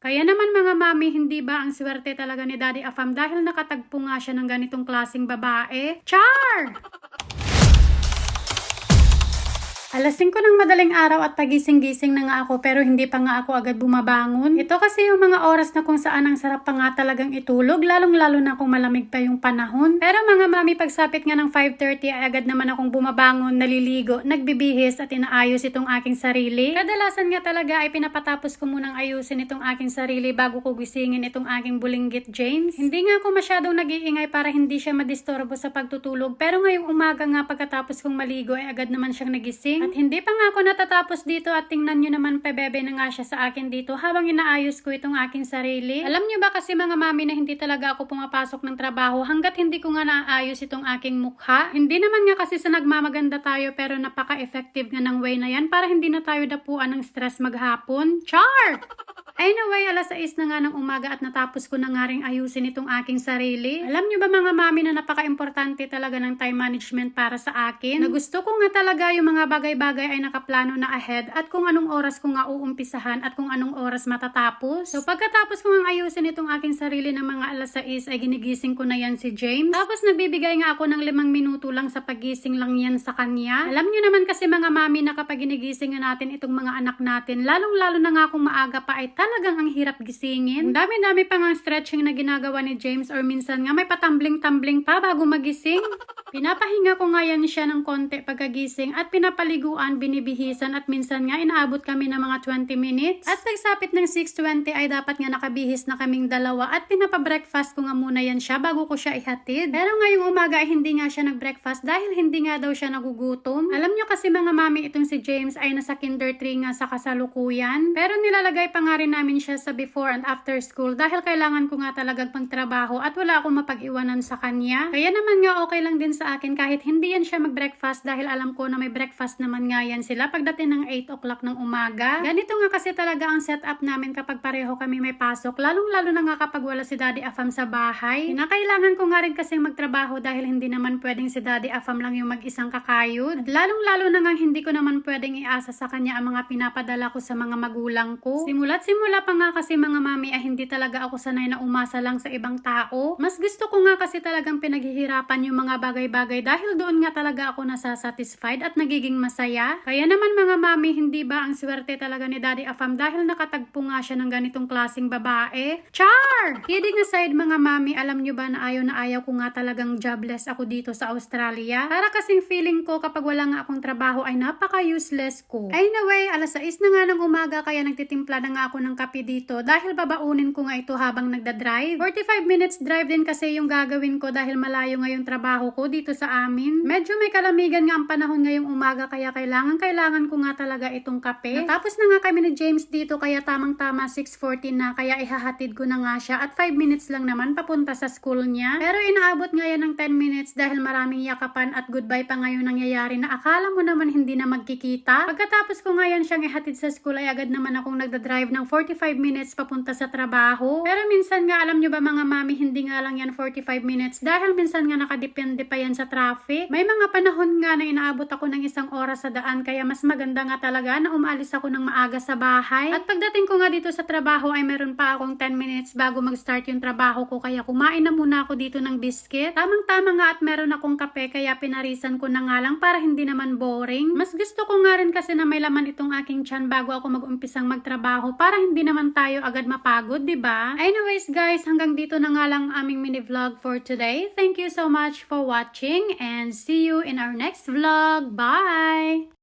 Kaya naman mga mami, hindi ba ang swerte talaga ni Daddy Afam dahil nakatagpo nga siya ng ganitong klasing babae? Char! Alas 5 ng madaling araw at pagising-gising na nga ako pero hindi pa nga ako agad bumabangon. Ito kasi yung mga oras na kung saan ang sarap pa nga talagang itulog, lalong-lalo na kung malamig pa yung panahon. Pero mga mami, pagsapit nga ng 5.30 ay agad naman akong bumabangon, naliligo, nagbibihis at inaayos itong aking sarili. Kadalasan nga talaga ay pinapatapos ko munang ayusin itong aking sarili bago ko gisingin itong aking bulinggit James. Hindi nga ako masyadong nag-iingay para hindi siya madistorbo sa pagtutulog pero ngayong umaga nga pagkatapos kong maligo ay agad naman siyang nagising. At hindi pa nga ako natatapos dito at tingnan nyo naman pebebe na nga siya sa akin dito habang inaayos ko itong aking sarili. Alam nyo ba kasi mga mami na hindi talaga ako pumapasok ng trabaho hanggat hindi ko nga naayos itong aking mukha? Hindi naman nga kasi sa nagmamaganda tayo pero napaka-effective nga ng way na yan para hindi na tayo dapuan ng stress maghapon. Char! Anyway, alas 6 na nga ng umaga at natapos ko na nga rin ayusin itong aking sarili. Alam nyo ba mga mami na napaka-importante talaga ng time management para sa akin? Na gusto ko nga talaga yung mga bagay-bagay ay nakaplano na ahead at kung anong oras ko nga uumpisahan at kung anong oras matatapos. So pagkatapos ko nga ayusin itong aking sarili ng mga alas 6 ay ginigising ko na yan si James. Tapos nagbibigay nga ako ng limang minuto lang sa pagising lang yan sa kanya. Alam nyo naman kasi mga mami na kapag ginigising natin itong mga anak natin, lalong-lalo na nga kung maaga pa ay talagang ang hirap gisingin. Dami-dami pa nga stretching na ginagawa ni James or minsan nga may patambling-tambling pa bago magising. Pinapahinga ko nga yan siya ng konti pagkagising at pinapaliguan, binibihisan at minsan nga inaabot kami ng mga 20 minutes. At pagsapit ng 6.20 ay dapat nga nakabihis na kaming dalawa at pinapa-breakfast ko nga muna yan siya bago ko siya ihatid. Pero ngayong umaga ay hindi nga siya nag-breakfast dahil hindi nga daw siya nagugutom. Alam nyo kasi mga mami itong si James ay nasa kinder 3 nga sa kasalukuyan. Pero nilalagay pa nga rin namin siya sa before and after school dahil kailangan ko nga talagang pagtrabaho at wala akong mapag-iwanan sa kanya. Kaya naman nga okay lang din sa akin kahit hindi yan siya mag-breakfast dahil alam ko na may breakfast naman nga yan sila pagdating ng 8 o'clock ng umaga. Ganito nga kasi talaga ang setup namin kapag pareho kami may pasok, lalong-lalo na nga kapag wala si Daddy Afam sa bahay. Kinakailangan ko nga rin kasing magtrabaho dahil hindi naman pwedeng si Daddy Afam lang yung mag-isang kakayod. Lalong-lalo na nga hindi ko naman pwedeng iasa sa kanya ang mga pinapadala ko sa mga magulang ko. Simula't simula pa nga kasi mga mami ay hindi talaga ako sanay na umasa lang sa ibang tao. Mas gusto ko nga kasi talagang pinaghihirapan yung mga bagay-bagay dahil doon nga talaga ako nasasatisfied at nagiging masaya. Kaya naman mga mami, hindi ba ang swerte talaga ni Daddy Afam dahil nakatagpo nga siya ng ganitong klasing babae? Char! Kidding aside mga mami, alam nyo ba na ayaw na ayaw ko nga talagang jobless ako dito sa Australia? Para kasing feeling ko kapag wala nga akong trabaho ay napaka-useless ko. Anyway, alas 6 na nga ng umaga kaya nagtitimpla na nga ako ng kape dito dahil babaunin ko nga ito habang nagda-drive. 45 minutes drive din kasi yung gagawin ko dahil malayo nga yung trabaho ko dito sa amin. Medyo may kalamigan nga ang panahon ngayong umaga kaya kailangan kailangan ko nga talaga itong kape. Natapos na nga kami ni James dito kaya tamang-tama 6.14 na kaya ihahatid ko na nga siya at 5 minutes lang naman papunta sa school niya. Pero inaabot nga yan ng 10 minutes dahil maraming yakapan at goodbye pa ngayon nangyayari na akala mo naman hindi na magkikita. Pagkatapos ko nga yan siyang ihatid sa school ay agad naman akong nagda-drive ng 45 minutes papunta sa trabaho. Pero minsan nga alam nyo ba mga mami hindi nga lang yan 45 minutes dahil minsan nga nakadepende pa yan sa traffic. May mga panahon nga na inaabot ako ng isang oras sa daan kaya mas maganda nga talaga na umalis ako ng maaga sa bahay. At pagdating ko nga dito sa trabaho ay meron pa akong 10 minutes bago mag-start yung trabaho ko kaya kumain na muna ako dito ng biscuit. Tamang-tama nga at meron akong kape kaya pinarisan ko na nga lang para hindi naman boring. Mas gusto ko nga rin kasi na may laman itong aking chan bago ako mag-umpisang magtrabaho para hindi naman tayo agad mapagod, 'di ba? Anyways guys, hanggang dito na nga lang ang aming mini vlog for today. Thank you so much for watching and see you in our next vlog. Bye!